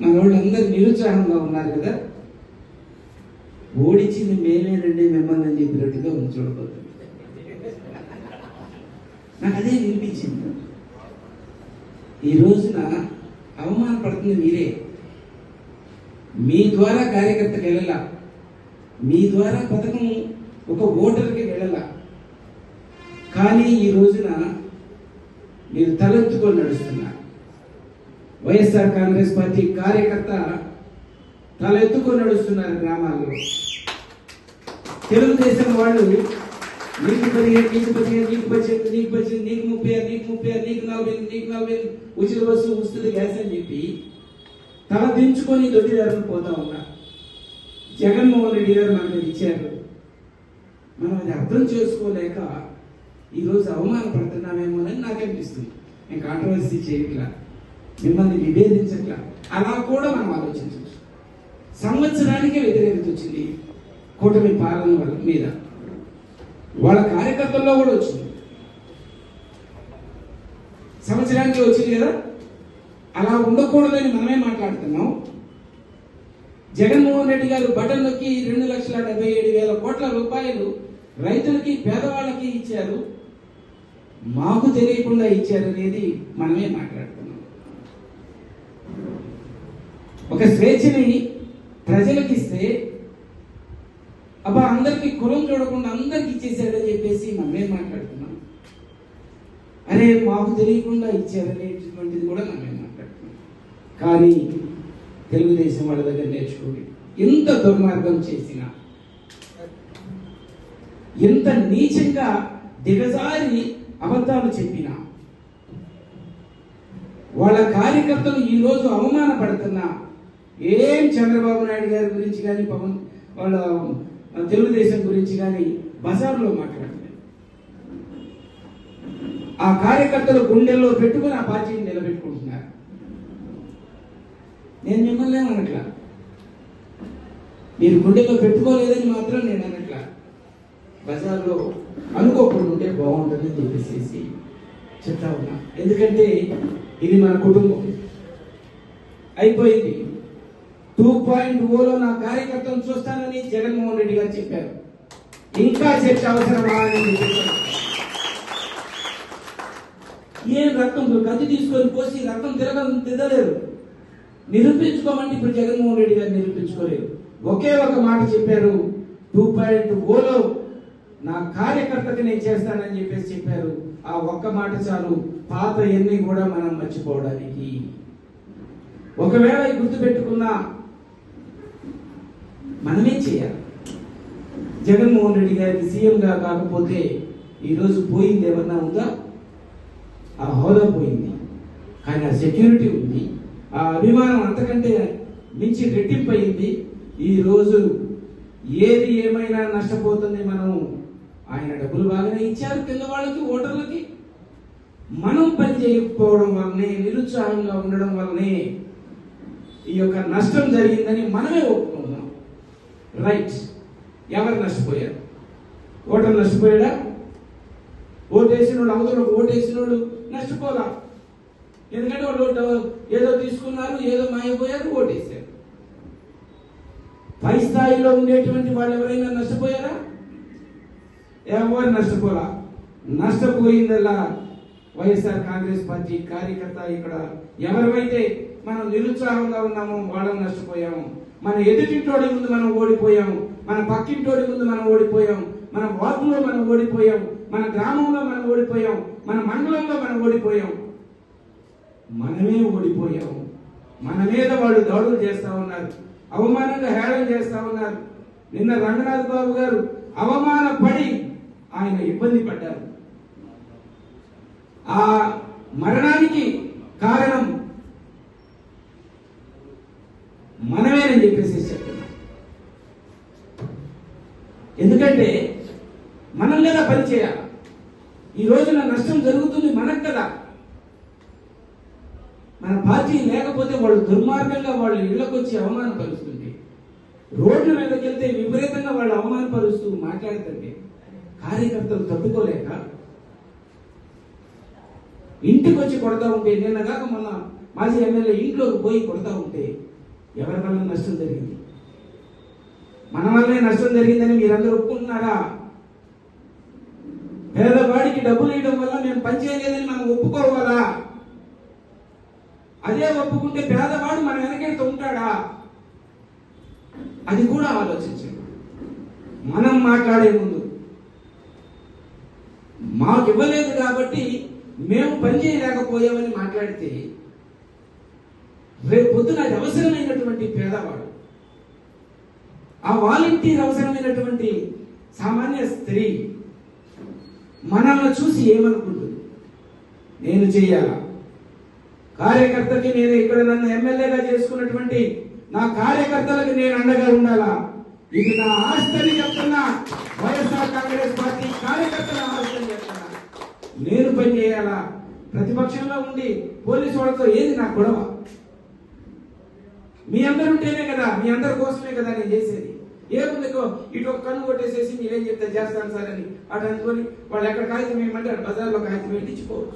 మన వాళ్ళందరూ నిరుత్సాహంగా ఉన్నారు కదా. ఓడించింది మేమేనండి మిమ్మల్ని అని చెప్పినట్టుగా ఉంది చూడబోతుంది నాకు అదే వినిపించింది. ఈ రోజున అవమానపడుతుంది మీరే మీ ద్వారా కార్యకర్తకి వెళ్ళాల? మీ ద్వారా పథకం ఒక ఓటర్కి వెళ్ళాల? కానీ ఈ రోజున మీరు తలెత్తుకొని నడుస్తున్నారు. వైఎస్ఆర్ కాంగ్రెస్ పార్టీ కార్యకర్త తలెత్తుకొని నడుస్తున్నారు గ్రామాల్లో. తెలుగుదేశం వాళ్ళు నీకు పదిహేను నీకు పదిహేను నీకు పద్దెనిమిది నీకు పద్దెనిమిది నీకు ముప్పై ఆరు నీకు ముప్పై ఆరు నీకు నలభై ఐదు నీకు నలభై ఐదు ఉచిత బస్సు ఉచిత గ్యాస్ అని చెప్పి తల దించుకొని దొడ్డిదారులు పోతా ఉన్నా. జగన్మోహన్ రెడ్డి గారు మనకు ఇచ్చారు. మనం అది అర్థం చేసుకోలేక ఈరోజు అవమానపడుతున్నామేమోనని నాకు అనిపిస్తుంది నేను కాంట్రవర్సీ చేయట్లా. మిమ్మల్ని విభేదించట్లా? అలా కూడా మనం ఆలోచించవచ్చు. సంవత్సరానికే వ్యతిరేకత వచ్చింది కూటమి పాలన వల్ల మీద. వాళ్ళ కార్యకర్తల్లో కూడా వచ్చింది. సంవత్సరానికి వచ్చింది కదా? అలా ఉండకూడదని మనమే మాట్లాడుతున్నాం. జగన్మోహన్ రెడ్డి గారు బటన్ నొక్కి రెండు లక్షల డెబ్బై ఏడు వేల కోట్ల రూపాయలు రైతులకి పేదవాళ్ళకి ఇచ్చారు. మాకు తెలియకుండా ఇచ్చారనేది మనమే మాట్లాడుతున్నాం. ఒక స్వేచ్ఛని ప్రజలకు ఇస్తే అబ్బా అందరికి కులం చూడకుండా అందరికి ఇచ్చేసాడని చెప్పేసి మనమే మాట్లాడుతున్నాం? అరే మాకు తెలియకుండా ఇచ్చారనేటువంటిది కూడా మనమే మాట్లాడుతున్నాం? కానీ తెలుగుదేశం వాళ్ళ దగ్గర నేర్చుకోండి. ఎంత దుర్మార్గం చేసినా ఎంత నీచంగా దిగజారి అబద్ధాలు చెప్పినా వాళ్ళ కార్యకర్తలు ఈ రోజు అవమానపడుతున్నా ఏం చంద్రబాబు నాయుడు గారి గురించి కానీ పవన్ వాళ్ళ తెలుగుదేశం గురించి కానీ బజార్లో మాట్లాడలేదు. ఆ కార్యకర్తలు గుండెల్లో పెట్టుకుని ఆ పార్టీని నిలబెట్టుకుంటున్నారు. నేను మిమ్మల్ని అనట్లా. మీరు గుండెల్లో పెట్టుకోలేదని మాత్రం నేను అనట్లా. బజార్లో అనుకోకుండా ఉంటే బాగుంటుందని చెప్పేసి చెప్తా ఉన్నా. ఎందుకంటే ఇది మన కుటుంబం. అయిపోయింది. టూ పాయింట్ ఓలో నా కార్యకర్తను చూస్తానని జగన్మోహన్ రెడ్డి గారు చెప్పారు. ఇంకా చర్చ అవసరమా అని చెప్పారు. ఏం రక్తం కత్తి తీసుకొని పోసి రక్తం తిరగ తిద్దలేరు నిరూపించుకోమంటే ఇప్పుడు జగన్మోహన్ రెడ్డి గారు నిరూపించుకోలేరు ఒకే ఒక మాట చెప్పారు. టూ పాయింట్ ఓలో నా కార్యకర్తకి నేను చేస్తానని చెప్పేసి చెప్పారు. ఆ ఒక్క మాట చాలు. పాత ఎన్ని కూడా మనం మర్చిపోవడానికి. ఒకవేళ గుర్తుపెట్టుకున్నా మనమే చేయాలి. జగన్మోహన్ రెడ్డి గారికి సీఎంగా కాకపోతే ఈరోజు పోయింది ఏమన్నా ఉందా? ఆ హోదా పోయింది. కానీ ఆ సెక్యూరిటీ ఉంది. ఆ అభిమానం అంతకంటే మించి రెట్టింపు అయింది. ఈ ఏది ఏమైనా నష్టపోతుంది మనం ఆయన డబ్బులు బాగానే ఇచ్చారు పిల్లవాళ్ళకి ఓటర్లకి. మనం పని చేయకపోవడం వల్లనే నిరుత్సాహంగా ఉండడం వల్లనే ఈ యొక్క నష్టం జరిగిందని మనమే ఒప్పుకుందాం రైట్స్ ఎవరు నష్టపోయారు? ఓటర్ నష్టపోయాడా? ఓటు వాడు అవతల ఓటేసిన వాడు నష్టపోదా? ఎందుకంటే వాళ్ళు ఏదో తీసుకున్నారు ఏదో మాయపోయారు ఓటేశారు. పై స్థాయిలో ఉండేటువంటి వాళ్ళు ఎవరైనా నష్టపోయారా? ఎవరు నష్టపోరా నష్టపోయిందల్లా వైఎస్ఆర్ కాంగ్రెస్ పార్టీ కార్యకర్త ఇక్కడ ఎవరివైతే మనం నిరుత్సాహంగా ఉన్నామో వాళ్ళని నష్టపోయాము. మన ఎదుటింటోడి ముందు మనం ఓడిపోయాము. మన పక్కింటోడి ముందు మనం ఓడిపోయాం మన వార్డులో మనం ఓడిపోయాం మన గ్రామంలో మనం ఓడిపోయాం మన మండలంలో మనం ఓడిపోయాం మనమే ఓడిపోయాము. మన మీద వాళ్ళు దాడులు చేస్తా ఉన్నారు. అవమానంగా హేళన చేస్తా ఉన్నారు. నిన్న రంగనాథ్ బాబు గారు అవమానపడి ఆయన ఇబ్బంది పడ్డారు. ఆ మరణానికి కారణం చెప్పేసి చెప్తున్నా ఎందుకంటే మనం లేదా పని చేయాలి? ఈ రోజున నష్టం జరుగుతుంది మనకు కదా. మన పార్టీ లేకపోతే వాళ్ళు దుర్మార్గంగా వాళ్ళు ఇళ్ళకు వచ్చి అవమానపరుస్తుంది రోడ్ల మీదకి వెళ్తే విపరీతంగా వాళ్ళు అవమానపరుస్తూ మాట్లాడుతుంటే కార్యకర్తలు తట్టుకోలేక ఇంటికి వచ్చి కొడతా ఉంటే నిన్న కాక మొన్న మాజీ ఎమ్మెల్యే ఇంట్లోకి పోయి కొడతా ఉంటే ఎవరి వల్ల నష్టం జరిగింది? మన వల్లే నష్టం జరిగిందని మీరందరూ ఒప్పుకుంటున్నారా? పేదవాడికి డబ్బులు ఇవ్వడం వల్ల మేము పనిచేయలేదని మనం ఒప్పుకోవాలా? అదే ఒప్పుకుంటే పేదవాడు మన వెనకెడుతూ ఉంటాడా? అది కూడా ఆలోచించండి. మనం మాట్లాడే ముందు మాకు ఇవ్వలేదు కాబట్టి మేము పని చేయలేకపోయామని మాట్లాడితే రేపు పొద్దున అది అవసరమైనటువంటి పేదవాడు ఆ వాలంటీర్ అవసరమైనటువంటి సామాన్య స్త్రీ మనల్ని చూసి ఏమనుకుంటుంది? నేను చెయ్యాలా? కార్యకర్తకి నేను ఇక్కడ నన్ను ఎమ్మెల్యేగా చేసుకున్నటువంటి నా కార్యకర్తలకు నేను అండగా ఉండాలా? ఇది నా ఆస్తిని చెప్తున్నా. వైఎస్ఆర్ కాంగ్రెస్ పార్టీ కార్యకర్తల ఆస్తిని చెప్తున్నా. నేను పని చేయాలా? ప్రతిపక్షంలో ఉండి పోలీసు వాళ్ళతో ఏది నా గొడవ? మీ అందరు ఉంటేనే కదా మీ అందరి కోసమే కదా నేను చేసేది. ఏముందికో ఇటు ఒక కన్ను కొట్టేసేసి మీరేం చెప్తే చేస్తాను సార్ అని. అటు అనుకొని వాళ్ళు ఎక్కడ కాగితం ఏమంటే బజార్లో కాగితం వేయించుకోవచ్చు